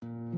Thank you.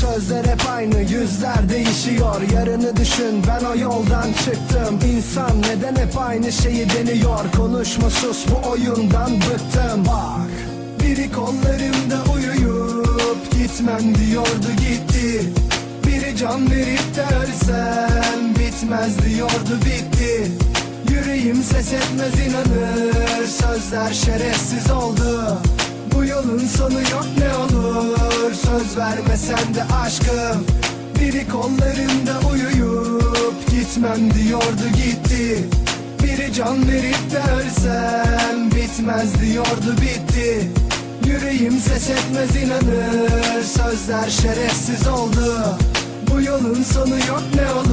Sözler hep aynı yüzler değişiyor. Yarını düşün ben o yoldan çıktım. İnsan neden hep aynı şeyi deniyor? Konuşma sus bu oyundan bıktım. Bak biri kollarımda uyuyup Gitmem diyordu gitti. Biri can verip de ölsem bitmez diyordu bitti. Yüreğim ses etmez inanır sözler şerefsiz oldu. Bu yolun sonu yok vermesen de aşkım. Biri kollarında uyuyup gitmem diyordu gitti. Biri can verip de ölsem bitmez diyordu bitti. Yüreğim ses etmez inanır Sözler şerefsiz oldu. Bu yolun sonu yok ne olur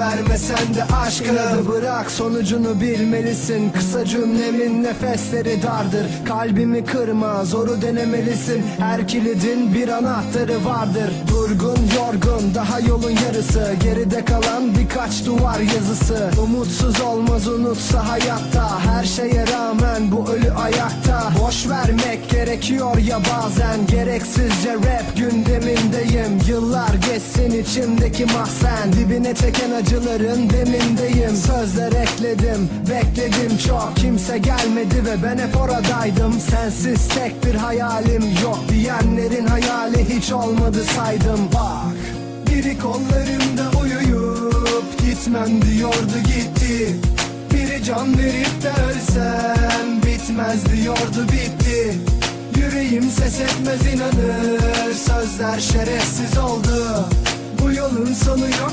vermesen de aşkım İnadı bırak. Sonucunu bilmelisin. Kısa cümlemin nefesleri dardır. Kalbimi kırma zoru denemelisin. Her kilidin bir anahtarı vardır. Durgun yorgun daha yolun yarısı. Geride kalan birkaç duvar yazısı. Umutsuz olmaz unutsa hayatta. Her şeye rağmen bu ölü ayakta. Boş vermek gerekiyor ya bazen. Gereksizce rap gündemindeyim. Yıllar geçsin içimdeki mahzen. Dibine çeken acıların demindeyim Sözler ekledim bekledim. Çok Kimse gelmedi ve ben hep oradaydım. Sensiz tek bir hayalim yok Diyenlerin hayali hiç olmadı saydım. Bak biri kollarımda uyuyup Gitmem diyordu gitti. Biri can verip de ölsem bitmez diyordu bitti. Yüreğim ses etmez inanır Sözler şerefsiz oldu. Bu yolun sonu yok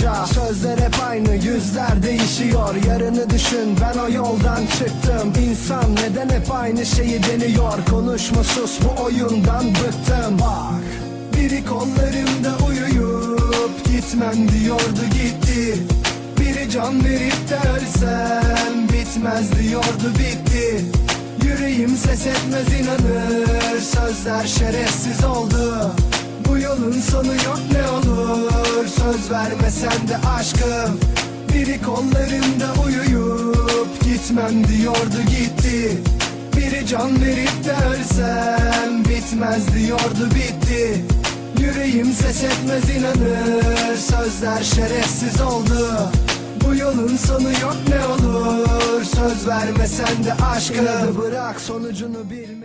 Sözler hep aynı yüzler değişiyor. Yarını düşün ben o yoldan çıktım. İnsan neden hep aynı şeyi deniyor? Konuşma sus bu oyundan bıktım. Bak biri kollarımda uyuyup Gitmem diyordu gitti. Biri can verip de ölsem bitmez diyordu bitti. Yüreğim ses etmez inanır sözler şerefsiz oldu. Bu yolun sonu yok ne vermesen de aşkım. Biri kollarımda uyuyup gitmem diyordu gitti. Biri can verip de ölsem bitmez diyordu bitti. Yüreğim ses etmez inanır Sözler şerefsiz oldu. Bu yolun sonu yok ne olur Söz vermesen de aşkı İnadı bırak sonucunu bilme